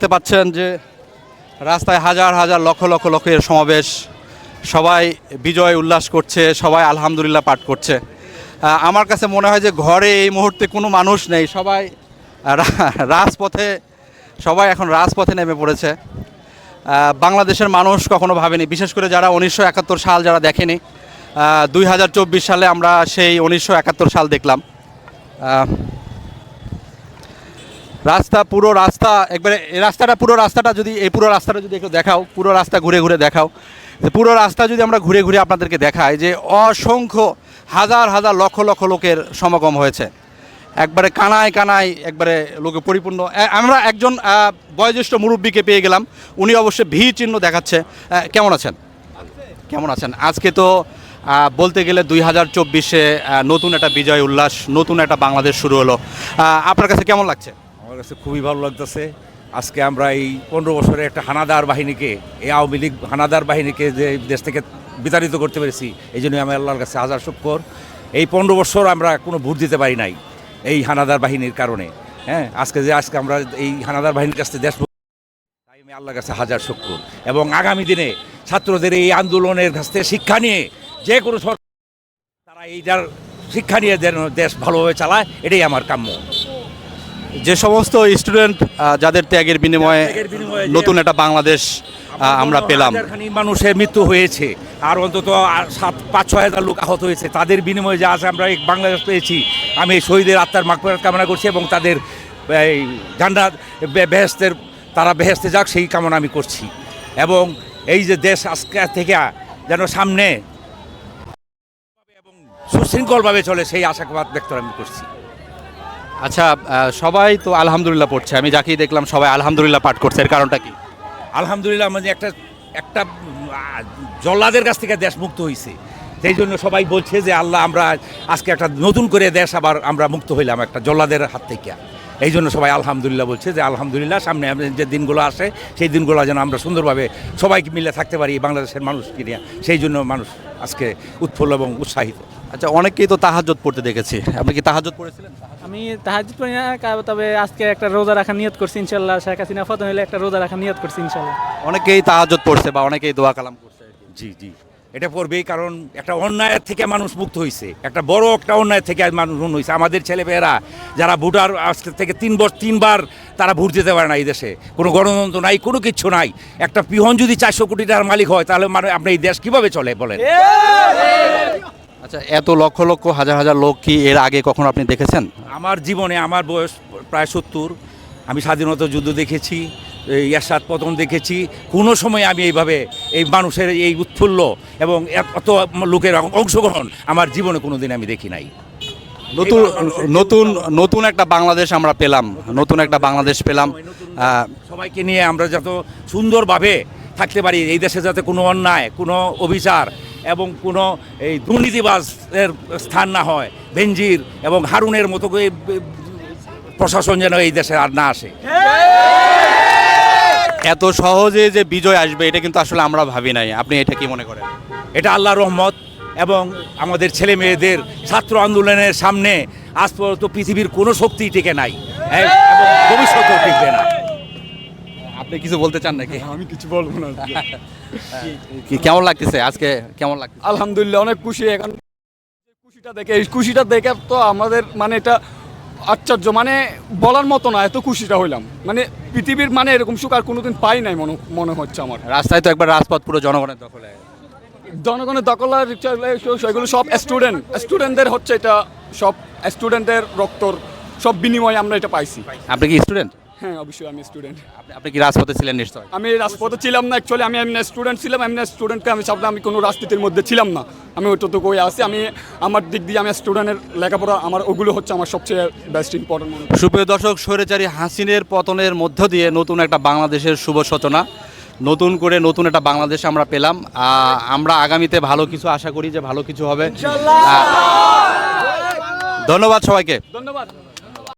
দেখতে পাচ্ছেন যে রাস্তায় হাজার হাজার লক্ষ লক্ষ লোকের সমাবেশ। সবাই বিজয় উল্লাস করছে, সবাই আলহামদুলিল্লাহ পাঠ করছে। আমার কাছে মনে হয় যে ঘরে এই মুহূর্তে কোনো মানুষ নেই। সবাই রাজপথে, সবাই এখন রাজপথে নেমে পড়েছে। বাংলাদেশের মানুষ কখনো ভাবেনি, বিশেষ করে যারা উনিশশো একাত্তর সাল যারা দেখেনি। দুই হাজার চব্বিশ সালে আমরা সেই উনিশশো একাত্তর সাল দেখলাম। রাস্তা, পুরো রাস্তা, একবারে রাস্তাটা, পুরো রাস্তাটা যদি, এই পুরো রাস্তাটা যদি একটু দেখাও, পুরো রাস্তা ঘুরে ঘুরে দেখাও। পুরো রাস্তা যদি আমরা ঘুরে ঘুরে আপনাদেরকে দেখাই, যে অসংখ্য হাজার হাজার লক্ষ লক্ষ লোকের সমাগম হয়েছে। একবারে কানায় কানায় একবারে লোকে পরিপূর্ণ। আমরা একজন বয়োজ্যেষ্ঠ মুরব্বীকে পেয়ে গেলাম। উনি অবশ্যই ভি চিহ্ন দেখাচ্ছে। কেমন আছেন? কেমন আছেন? আজকে তো বলতে গেলে দুই হাজার চব্বিশে নতুন একটা বিজয় উল্লাস, নতুন একটা বাংলাদেশ শুরু হলো। আপনার কাছে কেমন লাগছে? কাছে খুবই ভালো লাগতেছে। আজকে আমরা এই পনেরো বছরের একটা হানাদার বাহিনীকে, এই আওয়ামী লীগ হানাদার বাহিনীকে যে দেশ থেকে বিতাড়িত করতে পেরেছি, এই জন্য আমি আল্লাহর কাছে হাজার শুক্কর এই পনেরো বছর আমরা কোনো ভোট দিতে পারি নাই এই হানাদার বাহিনীর কারণে। হ্যাঁ আজকে যে আজকে আমরা এই হানাদার বাহিনীর কাছে দেশ তাই আমি আল্লাহর কাছে হাজার শুক্কর এবং আগামী দিনে ছাত্রদের এই আন্দোলনের কাছ থেকে শিক্ষা নিয়ে যে কোনো সরকার তারা এইটার শিক্ষা নিয়ে যেন দেশ ভালোভাবে চালায়, এটাই আমার কাম্য। যে সমস্ত স্টুডেন্ট যাদের ত্যাগের বিনিময়ে নতুন একটা বাংলাদেশ আমরা পেলাম। মানুষের মৃত্যু হয়েছে আর অন্তত সাত পাঁচ ছয় হাজার লোক আহত হয়েছে। তাদের বিনিময়ে যা আছে আমরা এই বাংলাদেশ পেয়েছি আমি এই শহীদের আত্মার মাগফিরাত কামনা করছি এবং তাদের এই জান্নাত বেহেস্তের তারা বেহেস্তে যাক সেই কামনা আমি করছি। এবং এই যে দেশ আজকে থেকে যেন সামনে এবং সুশৃঙ্খলভাবে চলে সেই আশাবাদ ব্যক্ত আমি করছি। আচ্ছা সবাই তো আলহামদুলিল্লাহ পড়ছে। আমি যাকেই দেখলাম সবাই আলহামদুলিল্লাহ পাঠ করছে। এর কারণটা কি? আলহামদুলিল্লাহ মানে একটা একটা জল্লাদের কাছ থেকে দেশ মুক্ত হয়েছে সেই জন্য সবাই বলছে যে, আল্লাহ, আমরা আজকে একটা নতুন করে দেশ আবার আমরা মুক্ত হইলাম একটা জল্লাদের হাত থেকে। এই জন্য সবাই আলহামদুলিল্লাহ বলছে যে আলহামদুলিল্লাহ সামনে যে দিনগুলো আসে সেই দিনগুলো যেন আমরা সুন্দরভাবে সবাইকে মিলে থাকতে পারি বাংলাদেশের মানুষকে নিয়ে। সেই জন্য মানুষ আজকে উৎফুল্ল এবং উৎসাহিত। আচ্ছা অনেকেই তো তাহাজ্জত পড়তে দেখেছি। আপনি কি তাহাজ্জত পড়েছিলেন? আমি তাহাজুদ পড়ি না তবে আজকে একটা রোজা রাখা নিয়ত করছি ইনশাল্লাহ। শেখ হাসিনা ফতন হলে একটা রোজা রাখা নিয়ত করছি ইনশাল্লাহ। অনেকেই তাহাজ্জত পড়ছে বা অনেকেই দোয়া কালাম করছে জি জি। এটা পড়বেই কারণ একটা অন্যায়ের থেকে মানুষ মুক্ত হয়েছে একটা বড় একটা অন্যায় থেকে মানুষ মুক্ত হয়েছে আমাদের ছেলেমেয়েরা যারা ভোটার আজকে থেকে তিন বছর তিনবার তারা ভোট দিতে পারে না এই দেশে। কোনো গণতন্ত্র নাই কোনো কিচ্ছু নাই। একটা পিহন যদি চারশো কোটি টাকার মালিক হয় তাহলে মানে আপনার এই দেশ কীভাবে চলে বলেন? আচ্ছা এত লক্ষ লক্ষ হাজার হাজার লোক কি এর আগে কখনো আপনি দেখেছেন? আমার জীবনে আমার বয়স প্রায় সত্তর। আমি স্বাধীনতা যুদ্ধ দেখেছি এই এরশাদ পতন দেখেছি। কোনো সময় আমি এইভাবে এই মানুষের এই উৎফুল্ল এবং এত লোকের অংশগ্রহণ আমার জীবনে কোনো দিন আমি দেখি নাই। নতুন নতুন নতুন একটা বাংলাদেশ আমরা পেলাম নতুন একটা বাংলাদেশ পেলাম সবাইকে নিয়ে আমরা যত সুন্দরভাবে থাকতে পারি এই দেশে যাতে কোনো অন্যায় কোনো অবিচার এবং কোনো এই দুর্নীতিবাজের স্থান না হয় বেঞ্জির এবং হারুনের মতো করে প্রশাসন যেন এই দেশে আর না আসে। এত সহজে যে বিজয় আসবে এটা কিন্তু আসলে আমরা ভাবি নাই। আপনি এটা কি মনে করেন? এটা আল্লাহ রহমত এবং আমাদের ছেলে মেয়েদের ছাত্র আন্দোলনের সামনে আজ পর্যন্ত পৃথিবীর কোনো শক্তি টিকে নাই হ্যাঁ, এবং ভবিষ্যতেও টিকবে না। আপনি কিছু বলতে চান নাকি? আমি কিছু বলব না। কি কেমন লাগতেছে আজকে? কেমন লাগতেছে? আলহামদুলিল্লাহ অনেক খুশি। এখন খুশিটা দেখে এই খুশিটা দেখে তো আমাদের মানে এটা আশ্চর্য মানে বলার মতো না এত খুশিটা হইলাম। মানে পৃথিবীর মানে এরকম সুখ আর কোনোদিন পাই নাই মনে মনে হচ্ছে আমার। রাস্তায় তো একবার রাজপথ পুরো জনগণের দখলে। জনগণের দখল আর সেগুলো সব স্টুডেন্ট স্টুডেন্টদের হচ্ছে এটা সব স্টুডেন্টদের রক্তর সব বিনিময়ে আমরা এটা পাইছি। আপনি কি স্টুডেন্ট হ্যাঁ অবশ্যই আমি স্টুডেন্ট আপনি আপনি কি রাজপথে ছিলেন নিশ্চয়? আমি রাজপথে ছিলাম না অ্যাকচুয়ালি আমি এমনি স্টুডেন্ট ছিলাম এমনি স্টুডেন্টকে আমি সামনে আমি কোনো রাজনীতির মধ্যে ছিলাম না। আমি ওইটুকু আসি আমি আমার দিক দিয়ে আমি স্টুডেন্টের লেখাপড়া আমার ওগুলো হচ্ছে আমার সবচেয়ে বেস্ট ইম্পর্টেন্ট মনে হয়। সুপ্রিয় দর্শক স্বৈরাচারী হাসিনের পতনের মধ্য দিয়ে নতুন একটা বাংলাদেশের শুভ সূচনা নতুন করে নতুন একটা বাংলাদেশ আমরা পেলাম। আহ, আমরা আগামীতে ভালো কিছু আশা করি যে ভালো কিছু হবে। আহ, ধন্যবাদ সবাইকে। ধন্যবাদ।